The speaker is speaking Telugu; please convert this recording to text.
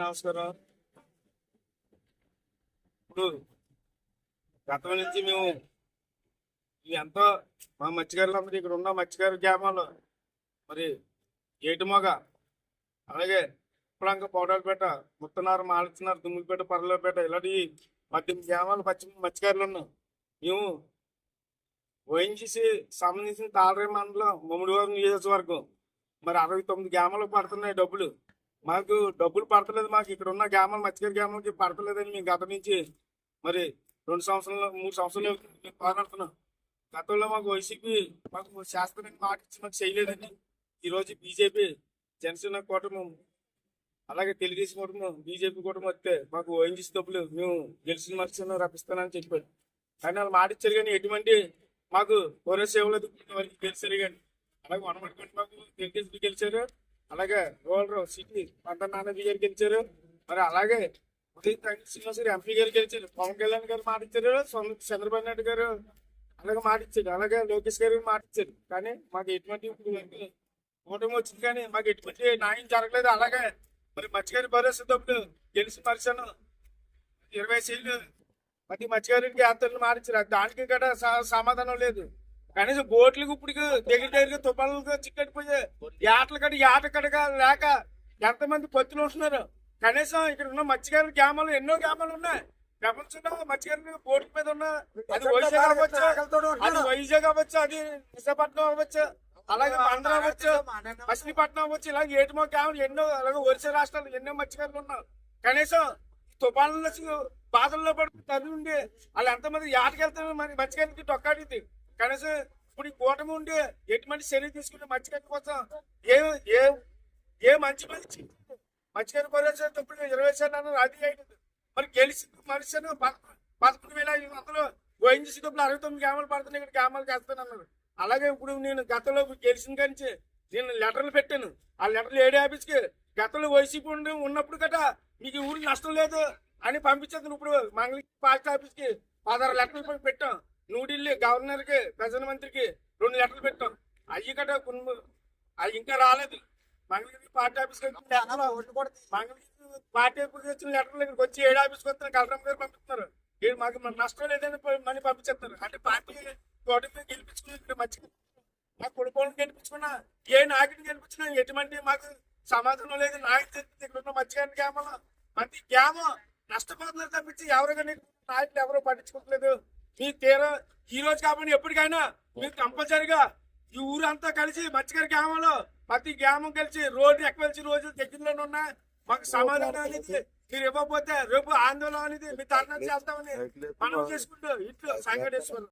నమస్కారం? ఇప్పుడు గతం నుంచి మేము ఎంతో మా మత్స్యకారులందరూ ఇక్కడ ఉన్న మత్స్యకారు గ్రామాలు మరి ఏటుమొగ అలాగే ఉప్పలంక పౌడర్పేట ముత్తనారు మాలచినారు దుమ్ములపేట పర్లపేట ఇలాంటి పద్దెనిమిది గ్రామాలు పశ్చిమ మత్స్యకారులు ఉన్నాం మేము ఓఎన్జీసీ సంబంధించిన తాళరే మండలం ముమ్మడివారం నియోజకవర్గం. మరి అరవై తొమ్మిది గ్రామాలకు పడుతున్నాయి డబ్బులు. మాకు డబ్బులు పడతలేదు మాకు. ఇక్కడ ఉన్న గ్రామాలు మత్స్యకార గ్రామాలకి పడతలేదని మేము గత నుంచి మరి రెండు సంవత్సరాలు మూడు సంవత్సరాలు మేము పోరాడుతున్నాం. గతంలో మాకు వైసీపీ మాకు శాస్త్రానికి మాట ఇచ్చి మాకు చేయలేదని ఈరోజు బీజేపీ జనసేన కూటమి అలాగే తెలుగుదేశం కూటమి బీజేపీ కూటమి వస్తే మాకు ఓఎన్జీసీ డబ్బులు మేము గెలిచిన మత్స్యం రప్పిస్తానని చెప్పాడు కానీ వాళ్ళు మాట ఇచ్చారు కానీ ఎటువంటి మాకు కోరే సేవలు వరకు గెలిచారు కానీ. అలాగే వనమట్టుకుంటే మాకు తెలుగుదేశం గెలిచారు. అలాగే రోలర్ సిటీ పంట నాన్నది గారు గెలిచారు. మరి అలాగే ఉదయం తండ్రి ఎంపీ గారు గెలిచారు. పవన్ కళ్యాణ్ గారు మాట ఇచ్చారు. చంద్రబాబు నాయుడు గారు అలాగే మాట ఇచ్చారు. అలాగే లోకేష్ గారు మాట ఇచ్చారు. కానీ మాకు ఎటువంటి ఓటమి వచ్చింది కానీ మాకు ఎటువంటి న్యాయం జరగలేదు. అలాగే మరి మత్స్యకారి భరోసా డబ్బులు గెలిచి పరిశ్రమ ఇరవై సీట్లు ప్రతి మత్స్యకారుడికి అంతలు మారించారు దానికి కూడా సమాధానం లేదు. కనీసం బోట్లకు ఇప్పుడు దగ్గర దగ్గర తుఫాన్లకు చిక్కడిపోయే ఏటలు కడ ఏట కడగా లేక ఎంతమంది పత్తులు ఉంటున్నారు? కనీసం ఇక్కడ ఉన్న మత్స్యకారుల గ్రామాలు ఎన్నో గ్రామాలు ఉన్నాయి. ప్రపంచంలో మత్స్యకారులు బోట్ మీద ఉన్న అది వైజాగ్ అవ్వచ్చు అది వైజాగ్ అవ్వచ్చు అది విశాఖపట్నం అవ్వచ్చు అలాగే ఆంధ్ర అవ్వచ్చు మచిలీపట్నం అవ్వచ్చు ఇలాగే ఏటుమో గ్రామాలు ఎన్నో అలాగే ఒరిస్సా రాష్ట్రాలు ఎన్నో మత్స్యకారులు ఉన్నారు. కనీసం వచ్చి బాధల్లో పడి తల్లి ఉండి వాళ్ళు ఎంతమంది ఏటకెళ్తారు మరి మత్స్యకారికి డొక్కాడింది కనీసం ఇప్పుడు ఈ కూటమి ఉండి ఎటువంటి చర్య తీసుకుని మత్స్యకారి కోసం ఏ ఏ ఏ మంచి మంచి మత్స్యకారి కోసం ఇప్పుడు ఇరవై శాతం రాజీ అయింది మరి గెలిచి మనిషి పదకొండు వేల ఐదు వందలు ఓఎన్జీసీ తప్పుడు అరవై తొమ్మిది గ్రామాలు పడుతున్నాయి ఇక్కడ గ్రామాలు చేస్తానన్నారు అలాగే ఇప్పుడు నేను గతంలో గెలిచిన కానీ నేను లెటర్లు పెట్టాను. ఆ లెటర్లు ఏడే ఆఫీస్కి గతంలో వైసీపీ ఉండి ఉన్నప్పుడు గట్రా మీకు ఊరికి నష్టం లేదు అని పంపించేది. ఇప్పుడు మంగళ పాస్ట్ ఆఫీస్కి పదహారు లెటర్లు పెట్టాం. న్యూఢిల్లీ గవర్నర్కి ప్రధానమంత్రికి రెండు లెటర్లు పెట్టాం. అయ్యి కొన్ని అవి ఇంకా రాలేదు. మంగళగిరి పార్టీ ఆఫీస్కి మంగళగిరి పార్టీ ఆఫీస్కి వచ్చిన లెటర్లు ఇక్కడికి వచ్చి ఏడు ఆఫీస్కి వస్తున్నారు కలెక్టర్ గారు పంపిస్తున్నారు. ఇది మాకు నష్టం లేదని మనీ పంపించేస్తారు. అంటే పార్టీ కోటమి గెలిపించుకుని ఇక్కడ మంచి మా కుటుంబాలను గెలిపించుకున్నా ఏ నాయకుడిని గెలిపించినా ఎటువంటి మాకు సమాధానం లేదు. నాయకుడు ఇక్కడ ఉన్న మత్స్యకారి గ్రామంలో ప్రతి గ్రామం నష్టపోతున్నారు తప్పించి ఎవరు కానీ నాయకులు ఎవరు పట్టించుకోవట్లేదు. మీ తీరా ఈ రోజు కాబట్టి ఎప్పటికైనా మీరు కంపల్సరిగా ఈ ఊరంతా కలిసి మత్స్యకారి గ్రామంలో ప్రతి గ్రామం కలిసి రోడ్డు ఎక్కవలసిన రోజులు దగ్గరలోనే ఉన్నా మాకు సమాధానం అనేది మీరు ఇవ్వకపోతే రేపు ఆందోళన అనేది మీ తరణ చేస్తామని మనం చేసుకుంటూ ఇట్లు సంఘటేశ్వరం